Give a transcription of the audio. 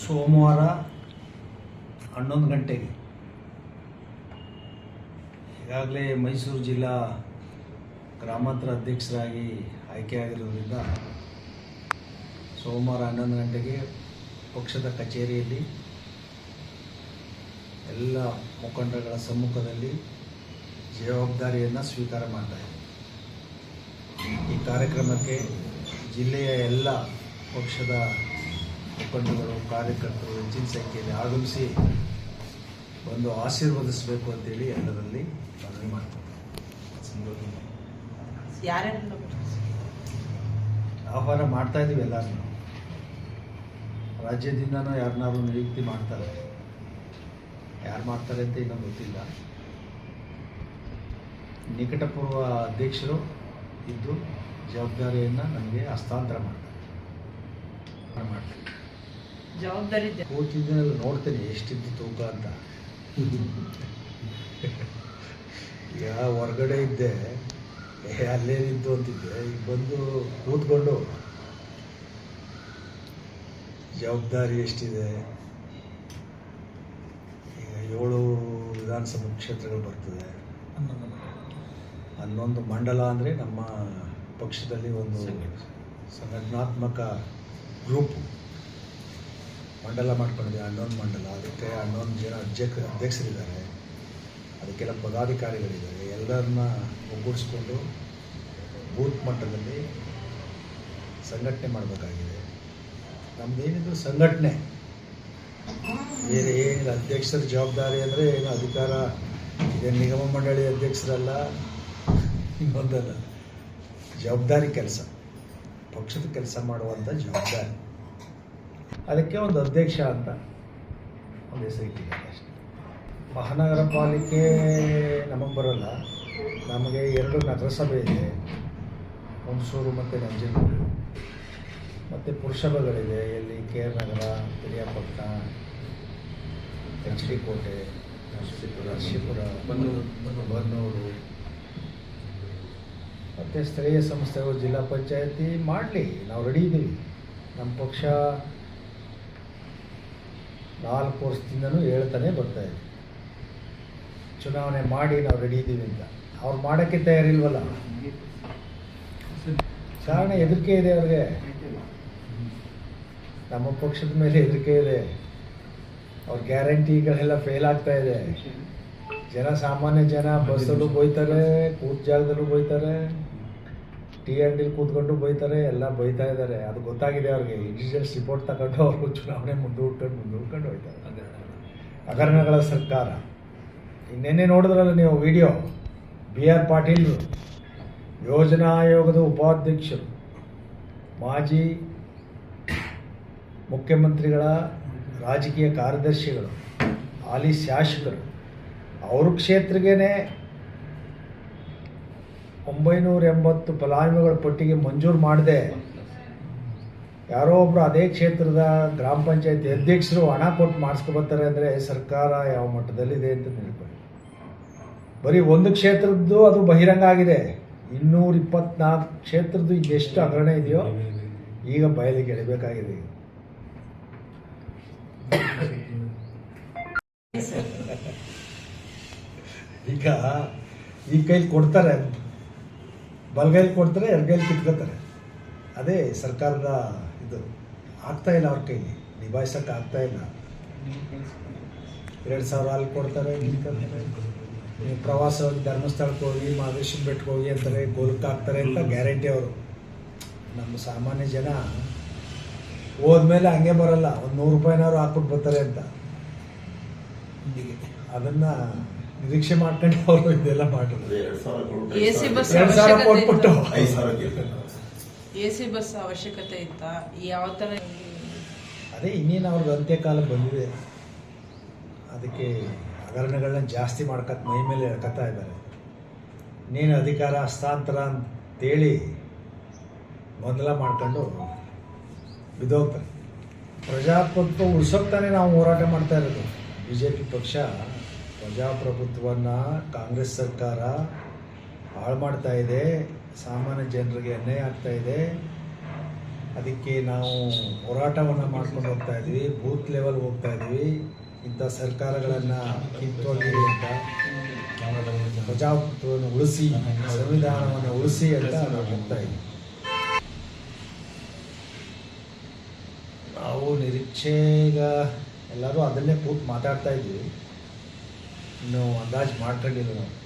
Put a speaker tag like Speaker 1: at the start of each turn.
Speaker 1: ಸೋಮವಾರ ಹನ್ನೊಂದು ಗಂಟೆಗೆ. ಈಗಾಗಲೇ ಮೈಸೂರು ಜಿಲ್ಲಾ ಗ್ರಾಮಾಂತರ ಅಧ್ಯಕ್ಷರಾಗಿ ಆಯ್ಕೆಯಾಗಿರೋದ್ರಿಂದ ಸೋಮವಾರ ಹನ್ನೊಂದು ಗಂಟೆಗೆ ಪಕ್ಷದ ಕಚೇರಿಯಲ್ಲಿ ಎಲ್ಲ ಮುಖಂಡಗಳ ಸಮ್ಮುಖದಲ್ಲಿ ಜವಾಬ್ದಾರಿಯನ್ನು ಸ್ವೀಕಾರ ಮಾಡ್ತಾ ಈ ಕಾರ್ಯಕ್ರಮಕ್ಕೆ ಜಿಲ್ಲೆಯ ಎಲ್ಲ ಪಕ್ಷದ ಮುಖಂಡಗಳು ಕಾರ್ಯಕರ್ತರು ಹೆಚ್ಚಿನ ಸಂಖ್ಯೆಯಲ್ಲಿ ಆಗಮಿಸಿ ಬಂದು ಆಶೀರ್ವದಿಸಬೇಕು ಅಂತೇಳಿ ಎಲ್ಲರಲ್ಲಿ ಮನವಿ ಮಾಡ್ತಾರೆ ಆಹ್ವಾನ ಮಾಡ್ತಾ ಇದ್ದೀವಿ ಎಲ್ಲರನ್ನು. ರಾಜ್ಯದಿಂದನೂ ಯಾರನ್ನಾರು ನಿಯುಕ್ತಿ ಮಾಡ್ತಾರೆ. ಯಾರು ಮಾಡ್ತಾರೆ ಅಂತ ಇನ್ನೂ ಗೊತ್ತಿಲ್ಲ. ನಿಕಟಪೂರ್ವ ಅಧ್ಯಕ್ಷರು ಇದ್ದು ಜವಾಬ್ದಾರಿಯನ್ನು ನಮಗೆ ಹಸ್ತಾಂತರ ಮಾಡ್ತಾರೆ. ಮಾಡ್ತಾರೆ.
Speaker 2: ಜವಾಬ್ದಾರಿ ಇದೆ.
Speaker 1: ಕೂತಿದ್ದಲ್ಲಿ ನೋಡ್ತೇನೆ ಎಷ್ಟಿದ್ದು ತೂಕ ಅಂತ. ಈಗ ಹೊರಗಡೆ ಇದ್ದೆ ಅಲ್ಲೇನಿದ್ದು ಅಂತಿದ್ದೆ ಈಗ ಬಂದು ಕೂತ್ಕೊಂಡು ಜವಾಬ್ದಾರಿ ಎಷ್ಟಿದೆ? ಈಗ ಏಳು ವಿಧಾನಸಭಾ ಕ್ಷೇತ್ರಗಳು ಬರ್ತದೆ. ಹನ್ನೊಂದು ಮಂಡಲ ಅಂದರೆ ನಮ್ಮ ಪಕ್ಷದಲ್ಲಿ ಒಂದು ಸಂಘಟನಾತ್ಮಕ ಗ್ರೂಪ್. ಮಂಡಲ ಮಾಡ್ಕೊಂಡಿದೆ ಅನ್ನೋನ್ ಮಂಡಲ. ಅದಕ್ಕೆ ಅನ್ನೋನ್ ಜನ ಅಧ್ಯಕ್ಷ ಅಧ್ಯಕ್ಷರಿದ್ದಾರೆ. ಅದಕ್ಕೆಲ್ಲ ಪದಾಧಿಕಾರಿಗಳಿದ್ದಾರೆ. ಎಲ್ಲರನ್ನ ಒಗ್ಗೂಡಿಸ್ಕೊಂಡು ಬೂತ್ ಮಟ್ಟದಲ್ಲಿ ಸಂಘಟನೆ ಮಾಡಬೇಕಾಗಿದೆ. ನಮ್ಮದೇನಿದ್ರು ಸಂಘಟನೆ. ಬೇರೆ ಏನಿಲ್ಲ. ಅಧ್ಯಕ್ಷರ ಜವಾಬ್ದಾರಿ ಅಂದರೆ ಏನು? ಅಧಿಕಾರ ಇದೇನು ನಿಗಮ ಮಂಡಳಿ ಅಧ್ಯಕ್ಷರಲ್ಲ. ಇನ್ನೊಂದಲ್ಲ. ಜವಾಬ್ದಾರಿ ಕೆಲಸ. ಪಕ್ಷದ ಕೆಲಸ ಮಾಡುವಂಥ ಜವಾಬ್ದಾರಿ. ಅದಕ್ಕೆ ಒಂದು ಅಧ್ಯಕ್ಷ ಅಂತ ಒಂದು ಹೆಸರು ಇಟ್ಟಿದ್ದಾರೆ ಅಷ್ಟೇ. ಮಹಾನಗರ ಪಾಲಿಕೆ ನಮಗೆ ಬರೋಲ್ಲ. ನಮಗೆ ಎರಡು ನಗರಸಭೆ ಇದೆ. ಹುಣಸೂರು ಮತ್ತು ನಂಜನಗೂಡು. ಮತ್ತು ಪುರುಷಭಗಳಿದೆ ಎಲ್ಲಿ K R Nagar Periyapatna H D Kote Narasipura Bannur Bannur. ಮತ್ತು ಸ್ಥಳೀಯ ಸಂಸ್ಥೆಗಳು ಜಿಲ್ಲಾ ಪಂಚಾಯತಿ ಮಾಡಲಿ. ನಾವು ರೆಡಿ ಇದ್ದೀವಿ ನಮ್ಮ ಪಕ್ಷ ನಾಲ್ಕು ವರ್ಷದಿಂದನೂ ಹೇಳ್ತಾನೆ ಬರ್ತಾ ಇದೆ ಚುನಾವಣೆ ಮಾಡಿ ನಾವು ರೆಡಿ ಇದ್ದೀವಿ ಅಂತ. ಅವ್ರು ಮಾಡೋಕ್ಕೆ ತಯಾರಿಲ್ವಲ್ಲ? ಕಾರಣ ಹೆದರಿಕೆ ಇದೆ ಅವ್ರಿಗೆ. ನಮ್ಮ ಪಕ್ಷದ ಮೇಲೆ ಹೆದರಿಕೆ ಇದೆ. ಅವ್ರ ಗ್ಯಾರಂಟಿಗಳೆಲ್ಲ ಫೇಲ್ ಆಗ್ತಾ ಇದೆ. ಜನ ಸಾಮಾನ್ಯ ಜನ ಬಸ್ಸಲ್ಲೂ ಬೈತಾರೆ ಕೂತ್ ಜಾಗದಲ್ಲೂ ಬೈತಾರೆ ಟಿ ಆರ್ ಡಿ ಕೂತ್ಕೊಂಡು ಬೈತಾರೆ ಎಲ್ಲ ಬೈತಾ ಇದ್ದಾರೆ. ಅದು ಗೊತ್ತಾಗಿದೆ ಅವ್ರಿಗೆ. ಇಂಡಿವಿಜುವಲ್ಸ್ ರಿಪೋರ್ಟ್ ತಗೊಂಡು ಅವರು ಚುನಾವಣೆ ಮುಂದೆ ಹುಟ್ಕೊಂಡು ಮುಂದೆ ಹುಟ್ಕೊಂಡು ಹೋಯ್ತಾರೆ. ಹಗರಣಗಳ ಸರ್ಕಾರ. ಇನ್ನೇನೇ ನೋಡಿದ್ರಲ್ಲ ನೀವು ವಿಡಿಯೋ ಬಿ ಆರ್ ಪಾಟೀಲ್ ಯೋಜನಾ ಆಯೋಗದ ಉಪಾಧ್ಯಕ್ಷರು ಮಾಜಿ ಮುಖ್ಯಮಂತ್ರಿಗಳ ರಾಜಕೀಯ ಕಾರ್ಯದರ್ಶಿಗಳು ಹಾಲಿ ಶಾಸಕರು. ಅವ್ರ ಕ್ಷೇತ್ರಗೇನೆ ಒಂಬೈನೂರ ಎಂಬತ್ತು ಫಲಾನುಭವಿಗಳ ಪಟ್ಟಿಗೆ ಮಂಜೂರು ಮಾಡದೆ. ಯಾರೋ ಒಬ್ಬರು ಅದೇ ಕ್ಷೇತ್ರದ ಗ್ರಾಮ ಪಂಚಾಯತಿ ಅಧ್ಯಕ್ಷರು ಹಣ ಕೊಟ್ಟು ಮಾಡಿಸ್ಕೊಬರ್ತಾರೆ ಅಂದರೆ ಸರ್ಕಾರ ಯಾವ ಮಟ್ಟದಲ್ಲಿದೆ ಅಂತ ತಿಳ್ಕೊಳ್ಳಿ. ಬರೀ ಒಂದು ಕ್ಷೇತ್ರದ್ದು ಅದು ಬಹಿರಂಗ ಆಗಿದೆ. ಇನ್ನೂರ ಇಪ್ಪತ್ನಾಲ್ಕು ಕ್ಷೇತ್ರದ್ದು ಎಷ್ಟು ಹಗರಣ ಇದೆಯೋ ಈಗ ಬಯಲಿಗೆ ಎಳಿಬೇಕಾಗಿದೆ ಈಗ ಈಗ ಈ ಕೈಲಿ ಕೊಡ್ತಾರೆ ಬಲಗೈಲಿ ಕೊಡ್ತಾರೆ ಎಡಗೈಲಿ ಕಿತ್ಕೋತಾರೆ ಅದೇ ಸರ್ಕಾರದ ಇದು. ಆಗ್ತಾ ಇಲ್ಲ ಅವ್ರ ಕೈಲಿ ಆಗ್ತಾ ಇಲ್ಲ. ಎರಡು ಸಾವಿರ ಅಲ್ಲಿ ಕೊಡ್ತಾರೆ ನೀವು ಪ್ರವಾಸ ಧರ್ಮಸ್ಥಳಕ್ಕೆ ಹೋಗಿ, ಮಹದೇಶ್ವರ ಬೆಟ್ಟಕ್ಕೆ ಹೋಗಿ ಅಂತಾರೆ ಗೋಲಕ್ಕೆ ಹಾಕ್ತಾರೆ ಅಂತ ಗ್ಯಾರಂಟಿ ಅವರು. ನಮ್ಮ ಸಾಮಾನ್ಯ ಜನ ಹೋದ್ಮೇಲೆ ಹಂಗೆ ಬರಲ್ಲ. ಒಂದು ನೂರು ರೂಪಾಯಿನಾರು ಹಾಕ್ಬಿಟ್ಟು ಬರ್ತಾರೆ ಅಂತ. ಅದನ್ನ ನಿರೀಕ್ಷೆ ಮಾಡ್ಕೊಂಡು ಅವರು ಇದೆಲ್ಲ ಮಾಡಿದ್ರು.
Speaker 2: ಎಸಿ ಬಸ್
Speaker 1: ಎರಡು ಸಾವಿರ
Speaker 2: ಅವಶ್ಯಕತೆ
Speaker 1: ಕೊಟ್ಬಿಟ್ಟು.
Speaker 3: ಐದು ಸಾವಿರ
Speaker 2: ಎ ಸಿ ಬಸ್ ಅವಶ್ಯಕತೆ ಇತ್ತಾ? ಯಾವ ಥರ
Speaker 1: ಅದೇ ಇನ್ನೇನು ಅವ್ರದ್ದು ಅಂತ್ಯಕಾಲ ಬಂದಿದೆ. ಅದಕ್ಕೆ ಹಗರಣಗಳನ್ನ ಜಾಸ್ತಿ ಮಾಡ್ಕತ್ ಮೈ ಮೇಲೆ ಎಳ್ಕತ್ತಾ ಇದ್ದಾರೆ. ಇನ್ನೇನು ಅಧಿಕಾರ ಹಸ್ತಾಂತರ ಅಂತೇಳಿ ಗೊಂದಲ ಮಾಡ್ಕೊಂಡು ಬಿದ್ದೋಗ್ತಾರೆ. ಪ್ರಜಾಪ್ರಭುತ್ವ ಉಳಿಸೋಕ್ತಾನೆ ನಾವು ಹೋರಾಟ ಮಾಡ್ತಾ ಇರೋದು. ಬಿ ಜೆ ಪಿ ಪಕ್ಷ ಪ್ರಜಾಪ್ರಭುತ್ವವನ್ನು ಕಾಂಗ್ರೆಸ್ ಸರ್ಕಾರ ಹಾಳು ಮಾಡ್ತಾ ಇದೆ. ಸಾಮಾನ್ಯ ಜನರಿಗೆ ಅನ್ಯಾಯ ಆಗ್ತಾ ಇದೆ. ಅದಕ್ಕೆ ನಾವು ಹೋರಾಟವನ್ನು ಮಾಡ್ಕೊಂಡು ಹೋಗ್ತಾ ಇದ್ವಿ. ಬೂತ್ ಲೆವೆಲ್ ಹೋಗ್ತಾ ಇದ್ವಿ. ಇಂಥ ಸರ್ಕಾರಗಳನ್ನು ಕಿತ್ತೊಗೆಯಿರಿ ಅಂತ ಪ್ರಜಾಪ್ರಭುತ್ವವನ್ನು ಉಳಿಸಿ, ಸಂವಿಧಾನವನ್ನು ಉಳಿಸಿ ಅಂತ ನಾವು ಹೋಗ್ತಾ ಇದ್ವಿ. ನಾವು ನಿರೀಕ್ಷೆಗ ಎಲ್ಲರೂ ಅದನ್ನೇ ಕೂತು ಮಾತಾಡ್ತಾ ಇದ್ವಿ ಇನ್ನು ಅಂದಾಜು ಮಾಡ್ಕೊಂಡಿಲ್ಲ ನಾವು.